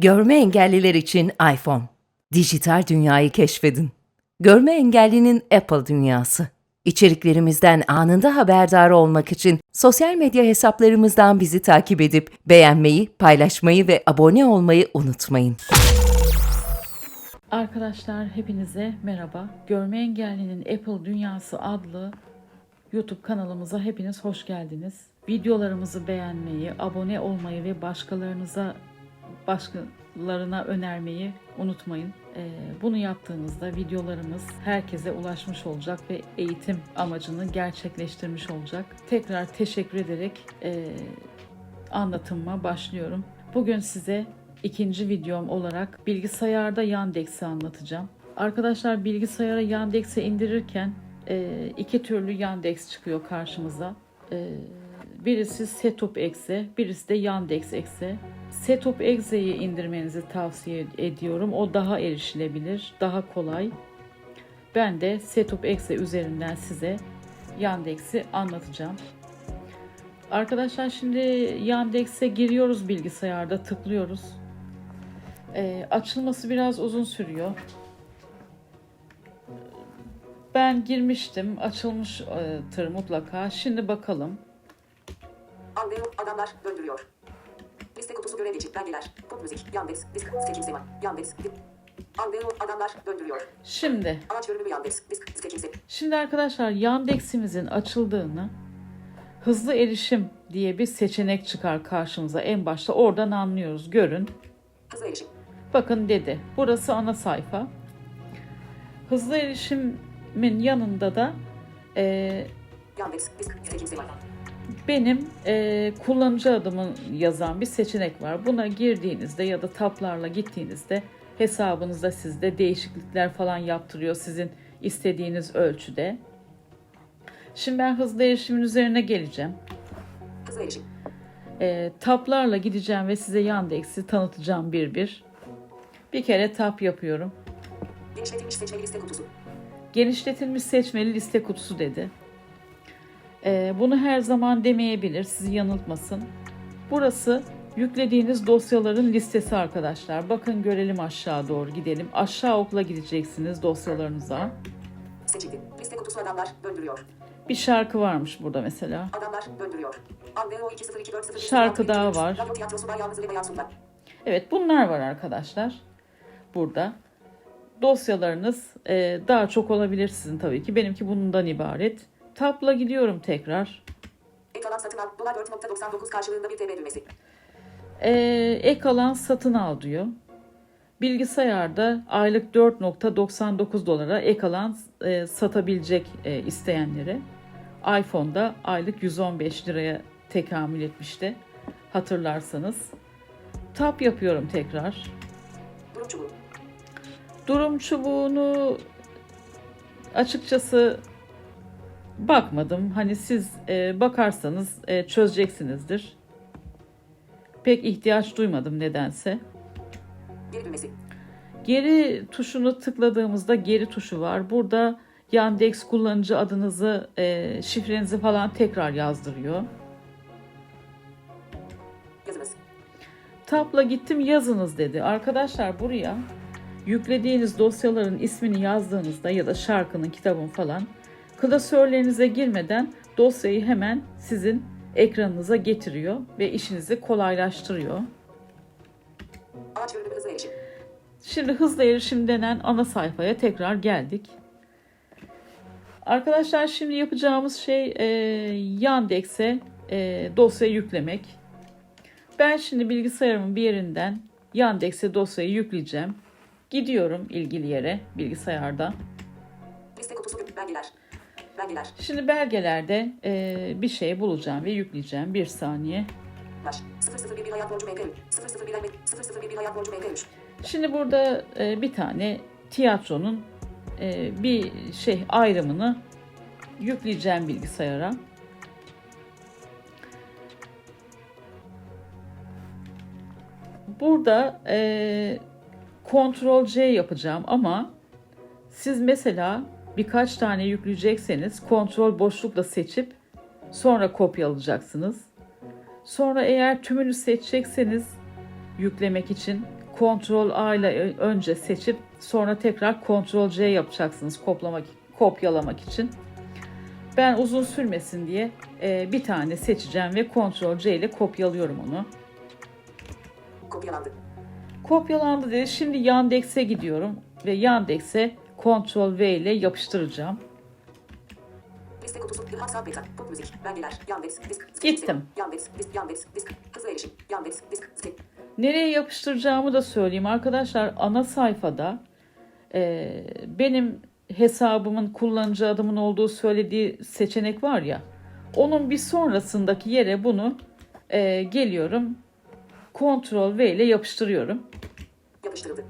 Görme engelliler için iPhone. Dijital dünyayı keşfedin. Görme engellinin Apple dünyası. İçeriklerimizden anında haberdar olmak için sosyal medya hesaplarımızdan bizi takip edip beğenmeyi, paylaşmayı ve abone olmayı unutmayın. Arkadaşlar hepinize merhaba. Görme Engellinin Apple Dünyası adlı YouTube kanalımıza hepiniz hoş geldiniz. Videolarımızı beğenmeyi, abone olmayı ve başkalarınıza başkalarına önermeyi unutmayın. Ee, bunu yaptığınızda videolarımız herkese ulaşmış olacak ve eğitim amacını gerçekleştirmiş olacak. Tekrar teşekkür ederek e, anlatıma başlıyorum. Bugün size ikinci videom olarak bilgisayarda Yandex'i anlatacağım. Arkadaşlar bilgisayara Yandex'i indirirken e, iki türlü Yandex çıkıyor karşımıza. E, birisi Setup Exe, birisi de Yandex Exe. Setup Exe'yi indirmenizi tavsiye ediyorum. O daha erişilebilir, daha kolay. Ben de Setup Exe üzerinden size Yandex'i anlatacağım. Arkadaşlar şimdi Yandex'e giriyoruz bilgisayarda tıklıyoruz. Ee, açılması biraz uzun sürüyor. Ben girmiştim. Açılmıştır mutlaka. Şimdi bakalım. Andeo adamlar döndürüyor. Liste kutusu görev için belgeler. Pop müzik. Yandex. Disk. Sketching Sema. Yandex. Andeo adamlar döndürüyor. Şimdi Amaç görünümü Yandex. Disk. Sketching Sema. Şimdi arkadaşlar Yandex'imizin açıldığını hızlı erişim diye bir seçenek çıkar karşımıza. En başta oradan anlıyoruz. Görün. Hızlı erişim. Bakın dedi. Burası ana sayfa. Hızlı erişimin yanında da e, Yandex. Disk. Sema. Benim e, kullanıcı adımı yazan bir seçenek var. Buna girdiğinizde ya da taplarla gittiğinizde hesabınızda sizde değişiklikler falan yaptırıyor sizin istediğiniz ölçüde. Şimdi ben hızlı erişimin üzerine geleceğim. Hızlı erişim. E, taplarla gideceğim ve size Yandex'i tanıtacağım bir bir. Bir kere tap yapıyorum. Genişletilmiş seçmeli liste kutusu. Genişletilmiş seçmeli liste kutusu dedi. Ee, bunu her zaman demeyebilir, sizi yanıltmasın. Burası yüklediğiniz dosyaların listesi arkadaşlar. Bakın görelim aşağı doğru gidelim. Aşağı okla gideceksiniz dosyalarınıza. Seçildi. Liste kutusu adamlar döndürüyor. Bir şarkı varmış burada mesela. Adamlar 2024 Şarkı daha var. Evet bunlar var arkadaşlar. Burada. Dosyalarınız e, daha çok olabilir sizin tabii ki. Benimki bundan ibaret. Tapla gidiyorum tekrar. Ek alan satın al. Dolar 4.99 karşılığında bir TL düğmesi. Ee, ek alan satın al diyor. Bilgisayarda aylık 4.99 dolara ek alan e, satabilecek e, isteyenlere. iPhone'da aylık 115 liraya tekamül etmişti. Hatırlarsanız. Tap yapıyorum tekrar. Durum çubuğu. Durum çubuğunu açıkçası bakmadım. Hani siz e, bakarsanız e, çözeceksinizdir. Pek ihtiyaç duymadım nedense. Geri düğmesi. Geri tuşunu tıkladığımızda geri tuşu var. Burada Yandex kullanıcı adınızı, e, şifrenizi falan tekrar yazdırıyor. Yazınız. Tapla gittim yazınız dedi. Arkadaşlar buraya yüklediğiniz dosyaların ismini yazdığınızda ya da şarkının, kitabın falan klasörlerinize girmeden dosyayı hemen sizin ekranınıza getiriyor ve işinizi kolaylaştırıyor. Şimdi hızlı erişim denen ana sayfaya tekrar geldik. Arkadaşlar şimdi yapacağımız şey e, Yandex'e e, dosya yüklemek. Ben şimdi bilgisayarımın bir yerinden Yandex'e dosyayı yükleyeceğim. Gidiyorum ilgili yere bilgisayarda. Liste kutusu belgeler. Belgeler. Şimdi belgelerde e, bir şey bulacağım ve yükleyeceğim. Bir saniye. Baş. 001 hayat borcu MK3. 001 elmet. 001 hayat borcu MK3. Şimdi burada e, bir tane tiyatronun e, bir şey ayrımını yükleyeceğim bilgisayara. Burada e, Ctrl C yapacağım ama siz mesela birkaç tane yükleyecekseniz Ctrl boşlukla seçip sonra kopyalayacaksınız. Sonra eğer tümünü seçecekseniz yüklemek için Ctrl A ile önce seçip sonra tekrar Ctrl C yapacaksınız koplamak, kopyalamak için. Ben uzun sürmesin diye e, bir tane seçeceğim ve Ctrl C ile kopyalıyorum onu. Kopyalandı. Kopyalandı dedi. Şimdi Yandex'e gidiyorum ve Yandex'e Ctrl V ile yapıştıracağım. Liste kutusu. WhatsApp beta. Pop müzik. Belgeler. Yandex. Disk. Gittim. Yandex. Disk. Yandex. Disk. Hızlı erişim. Yandex. Disk. Site. Nereye yapıştıracağımı da söyleyeyim arkadaşlar. Ana sayfada e, benim hesabımın kullanıcı adımın olduğu söylediği seçenek var ya. Onun bir sonrasındaki yere bunu e, geliyorum. Ctrl V ile yapıştırıyorum. Yapıştırıldı.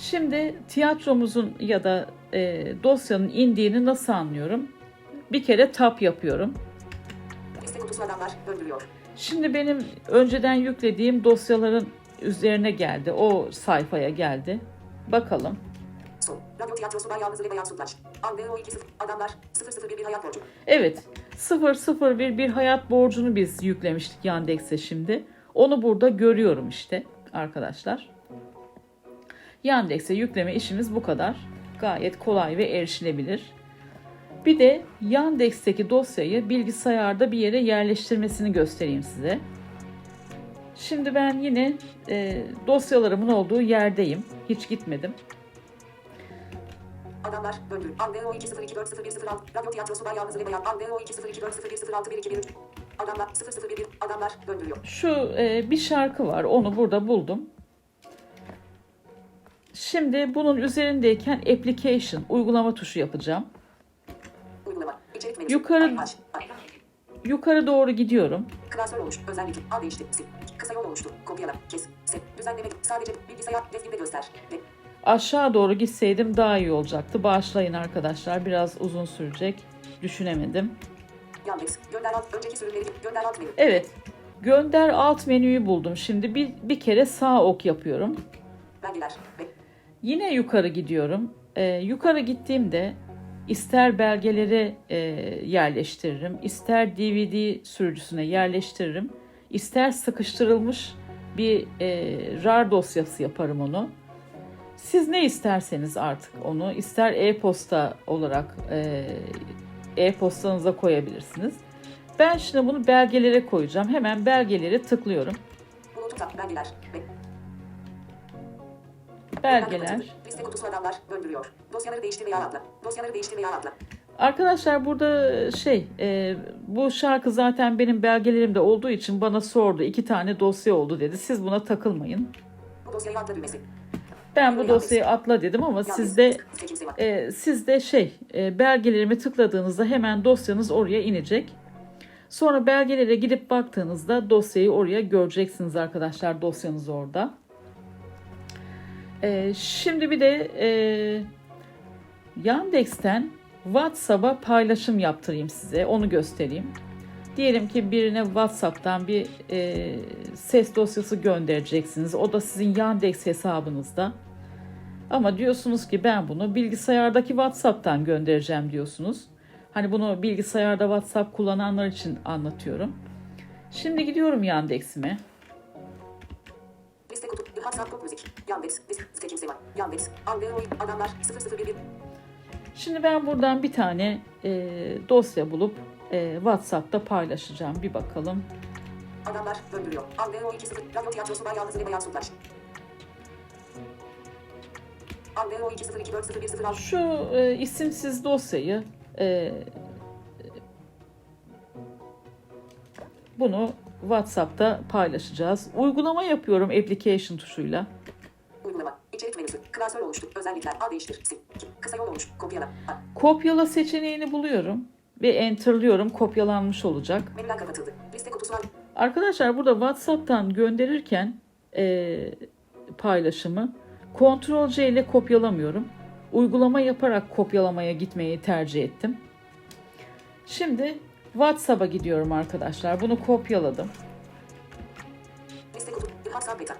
Şimdi tiyatromuzun ya da e, dosyanın indiğini nasıl anlıyorum? Bir kere tap yapıyorum. Liste kutusu adamlar. Döndürüyor. Şimdi benim önceden yüklediğim dosyaların üzerine geldi. O sayfaya geldi. Bakalım. Son. Radyo tiyatrosu Bay Yalnız ile Bayan Sütlaç. Andeo 20. Adamlar. 001 bir hayat borcu. Evet 001 bir hayat borcunu biz yüklemiştik Yandex'e şimdi. Onu burada görüyorum işte arkadaşlar. Yandex'e yükleme işimiz bu kadar. Gayet kolay ve erişilebilir. Bir de Yandex'teki dosyayı bilgisayarda bir yere yerleştirmesini göstereyim size. Şimdi ben yine e, dosyalarımın olduğu yerdeyim. Hiç gitmedim. Adamlar. Döndür. Andeo 202401016. Radyo tiyatrosu Bay Yalnız ile Bayan. Andeo 2024010161211. Adamlar. 0011. Adamlar. Döndürüyor. Şu e, bir şarkı var. Onu burada buldum. Şimdi bunun üzerindeyken application uygulama tuşu yapacağım. Uygulama. Yukarı-. Yukarı doğru gidiyorum. Klasör oluş. Özellik. Al değişti. Sil. Kısa yol oluştu. Kopyala. Kes. Sil. Düzenleme. Sadece bilgisayar. Resminde göster. Ve Aşağı doğru gitseydim daha iyi olacaktı. Bağışlayın arkadaşlar. Biraz uzun sürecek. Düşünemedim. Yandex. Gönder alt. Önceki sürümleri. Gönder alt menü. Evet. Gönder alt menüyü buldum. Şimdi bir, bir kere sağ ok yapıyorum. Belgeler. Ve Yine yukarı gidiyorum. Ee, yukarı gittiğimde ister belgeleri e, yerleştiririm, ister DVD sürücüsüne yerleştiririm, ister sıkıştırılmış bir e, RAR dosyası yaparım onu. Siz ne isterseniz artık onu, ister e-posta olarak e, e-postanıza koyabilirsiniz. Ben şimdi bunu belgelere koyacağım. Hemen belgelere tıklıyorum. Belgeler. Belgeler. Liste kutusu adamlar. Döndürüyor. Dosyaları değiştir veya atla. Dosyaları değiştir veya atla. Arkadaşlar burada şey e, bu şarkı zaten benim belgelerimde olduğu için bana sordu. iki tane dosya oldu dedi. Siz buna takılmayın. Bu dosyayı atla düğmesi. Ben bu dosyayı atla dedim ama sizde e, sizde şey e, belgelerimi tıkladığınızda hemen dosyanız oraya inecek. Sonra belgelere gidip baktığınızda dosyayı oraya göreceksiniz arkadaşlar. Dosyanız orada. E, şimdi bir de e, Yandex'ten WhatsApp'a paylaşım yaptırayım size. Onu göstereyim. Diyelim ki birine WhatsApp'tan bir e, ses dosyası göndereceksiniz. O da sizin Yandex hesabınızda. Ama diyorsunuz ki ben bunu bilgisayardaki WhatsApp'tan göndereceğim diyorsunuz. Hani bunu bilgisayarda WhatsApp kullananlar için anlatıyorum. Şimdi gidiyorum Yandex'ime. Liste kutu. WhatsApp pop müzik. Yandex. Seçim sema. Yandex. Andeo adamlar. 0011. Şimdi ben buradan bir tane e, dosya bulup e, WhatsApp'ta paylaşacağım. Bir bakalım. Adamlar. Döndürüyor. Andeo 20. Radyo tiyatrosu Bay Yalnız ile Bayan 202401016. Şu e, isimsiz dosyayı e, bunu WhatsApp'ta paylaşacağız. Uygulama yapıyorum application tuşuyla. Uygulama. İçerik menüsü. Klasör oluştu. Özellikler. Al değiştir. Sil. Kısa yol oluş. Kopyala. Al. Kopyala seçeneğini buluyorum ve enterlıyorum. Kopyalanmış olacak. Menüler kapatıldı. Liste kutusu al. Arkadaşlar burada WhatsApp'tan gönderirken e, paylaşımı Ctrl C ile kopyalamıyorum. Uygulama yaparak kopyalamaya gitmeyi tercih ettim. Şimdi WhatsApp'a gidiyorum arkadaşlar. Bunu kopyaladım. Liste kutu. WhatsApp beta.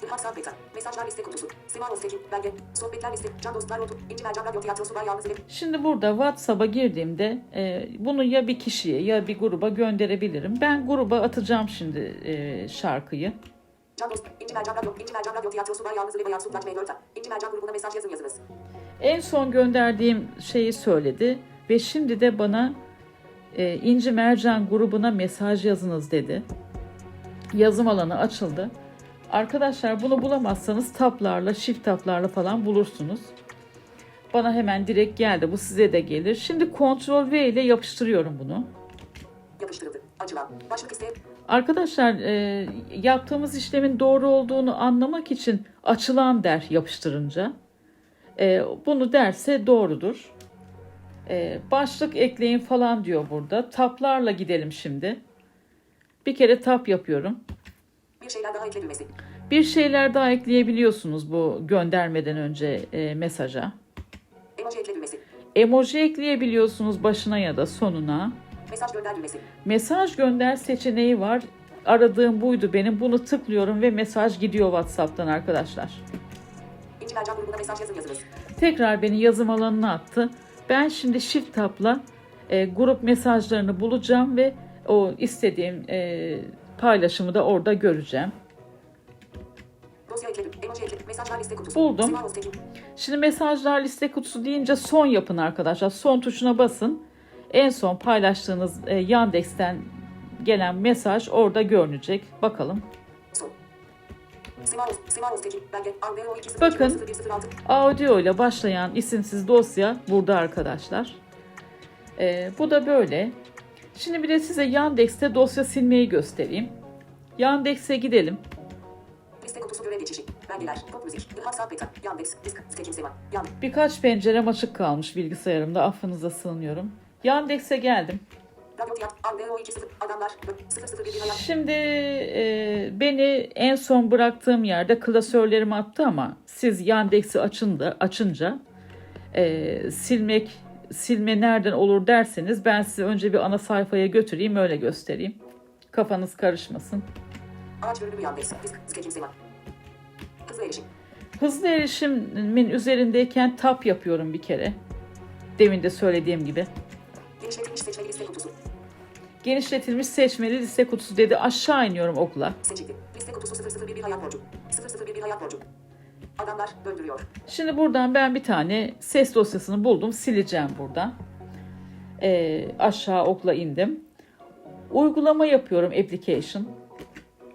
WhatsApp beta. Mesajlar liste kutusu. Sema Öztekin. Belge. Sohbetler liste. Can dostlar notu. İnci Mercan Radyo Tiyatrosu Bay Yalnız ile. Şimdi burada WhatsApp'a girdiğimde e, bunu ya bir kişiye ya bir gruba gönderebilirim. Ben gruba atacağım şimdi e, şarkıyı. Can Dost, İnci Mercan Radyo, İnci Mercan Radyo Tiyatrosu Bay Yalnızı ve Bayan Sundaç M4'ten. İnci Mercan grubuna mesaj yazın yazınız. En son gönderdiğim şeyi söyledi ve şimdi de bana e, İnci Mercan grubuna mesaj yazınız dedi. Yazım alanı açıldı. Arkadaşlar bunu bulamazsanız taplarla, shift taplarla falan bulursunuz. Bana hemen direkt geldi. Bu size de gelir. Şimdi Ctrl V ile yapıştırıyorum bunu. Yapıştırıldı. Açılan. Başlık isteği. Arkadaşlar e, yaptığımız işlemin doğru olduğunu anlamak için açılan der yapıştırınca. E, bunu derse doğrudur. E, başlık ekleyin falan diyor burada. Taplarla gidelim şimdi. Bir kere tap yapıyorum. Bir şeyler daha ekle düğmesi. Bir şeyler daha ekleyebiliyorsunuz bu göndermeden önce e, mesaja. Emoji ekle düğmesi. Emoji ekleyebiliyorsunuz başına ya da sonuna. Mesaj gönder düğmesi. Mesaj gönder seçeneği var. Aradığım buydu benim. Bunu tıklıyorum ve mesaj gidiyor WhatsApp'tan arkadaşlar. İnci Mercan grubuna mesaj yazın yazınız. Tekrar beni yazım alanına attı. Ben şimdi Shift Tab'la e, grup mesajlarını bulacağım ve o istediğim e, paylaşımı da orada göreceğim. Buldum. Şimdi mesajlar liste kutusu deyince son yapın arkadaşlar. Son tuşuna basın. En son paylaştığınız e, Yandex'ten gelen mesaj orada görünecek. Bakalım. Bakın. Audio ile başlayan isimsiz dosya burada arkadaşlar. Ee, bu da böyle. Şimdi bir de size Yandex'te dosya silmeyi göstereyim. Yandex'e gidelim. Birkaç pencerem açık kalmış bilgisayarımda. Affınıza sığınıyorum. Yandex'e geldim. Radyo tiyatro. Andeo 2 Adamlar. 001 hayat. Şimdi e, beni en son bıraktığım yerde klasörlerimi attı ama siz Yandex'i açınca, açınca e, silmek silme nereden olur derseniz ben sizi önce bir ana sayfaya götüreyim öyle göstereyim. Kafanız karışmasın. Ağaç bölümü Yandex. Hızlı erişim. Hızlı erişimin üzerindeyken tap yapıyorum bir kere. Demin de söylediğim gibi. Genişletilmiş seçmeli liste kutusu dedi. Aşağı iniyorum okla. Seçildi. Liste kutusu 001 hayat borcu. 001 hayat borcu. Adamlar döndürüyor. Şimdi buradan ben bir tane ses dosyasını buldum. Sileceğim buradan. Ee, aşağı okla indim. Uygulama yapıyorum application.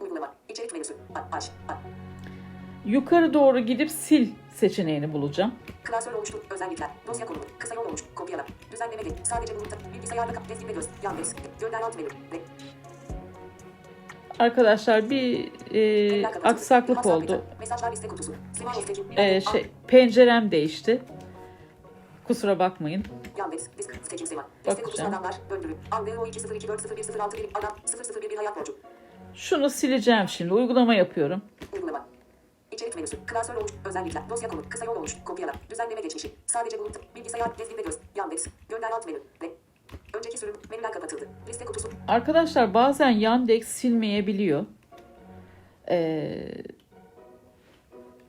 Uygulama. İçerik menüsü. Aç. Yukarı doğru gidip sil seçeneğini bulacağım. Klasör oluştur. Özellikler. Dosya konumu. Kısa yol olmuş. Kopyala. Düzenleme geç. Sadece bulutta. Bilgisayarda kap. Resminde göz. Yandex. Gönder alt menü. Arkadaşlar bir e, aksaklık oldu. Ee, şey pencerem değişti. Kusura bakmayın. Yandex. Disk. Seçim sema. Liste kutusu adamlar. Döndürü. Andeo 202401061 Adam. 001 hayat borcu. Şunu sileceğim şimdi. Uygulama yapıyorum. Uygulama. İçerik menüsü. Klasör olmuş. Özellikler. Dosya konu. Kısa yol olmuş. Kopyala. Düzenleme geçmişi. Sadece bulut. Bilgisayar. Resminde göz. Yandex. Gönder alt menü. Re. Önceki sürüm. Menüler kapatıldı. Liste kutusu. Arkadaşlar bazen Yandex silmeyebiliyor. Ee,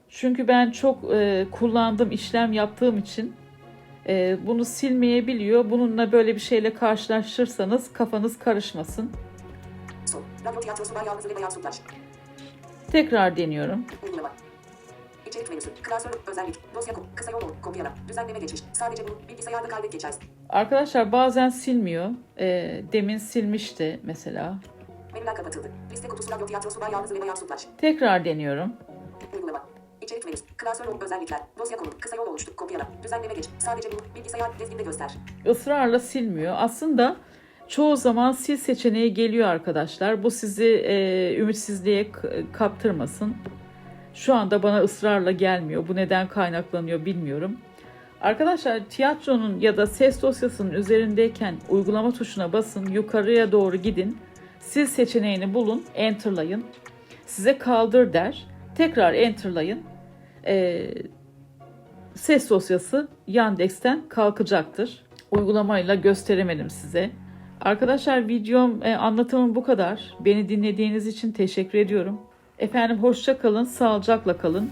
çünkü ben çok e, kullandığım işlem yaptığım için e, bunu silmeyebiliyor. Bununla böyle bir şeyle karşılaşırsanız kafanız karışmasın. Son. Radyo tiyatrosu Bay Yalnız ve Bayan Sundaş. Tekrar deniyorum. İçerik menüsü. Klasör. Özellik. Dosya. Kısa yol. Kopyala. Düzenleme geçiş. Sadece bu. Bilgisayarda kaydet geçersin. Arkadaşlar bazen silmiyor. E, demin silmişti mesela. Menüler kapatıldı. Liste kutusu radyo tiyatrosu Bay Yalnız ve Bayan Sundaş. Tekrar deniyorum. Uygulama. İçerik menüsü. Klasör. Özellikler. Dosya konu. Kısa yol oluştu. Kopyala. Düzenleme geç. Sadece bu. Bilgisayar. Resminde göster. ısrarla silmiyor. Aslında çoğu zaman sil seçeneği geliyor arkadaşlar. Bu sizi e, ümitsizliğe kaptırmasın. Şu anda bana ısrarla gelmiyor. Bu neden kaynaklanıyor bilmiyorum. Arkadaşlar tiyatronun ya da ses dosyasının üzerindeyken uygulama tuşuna basın. Yukarıya doğru gidin. Sil seçeneğini bulun. Enter'layın. Size kaldır der. Tekrar enter'layın. Ee, ses dosyası Yandex'ten kalkacaktır. Uygulamayla gösteremedim size. Arkadaşlar videom e, anlatımım bu kadar. Beni dinlediğiniz için teşekkür ediyorum. Efendim hoşça kalın, sağlıcakla kalın.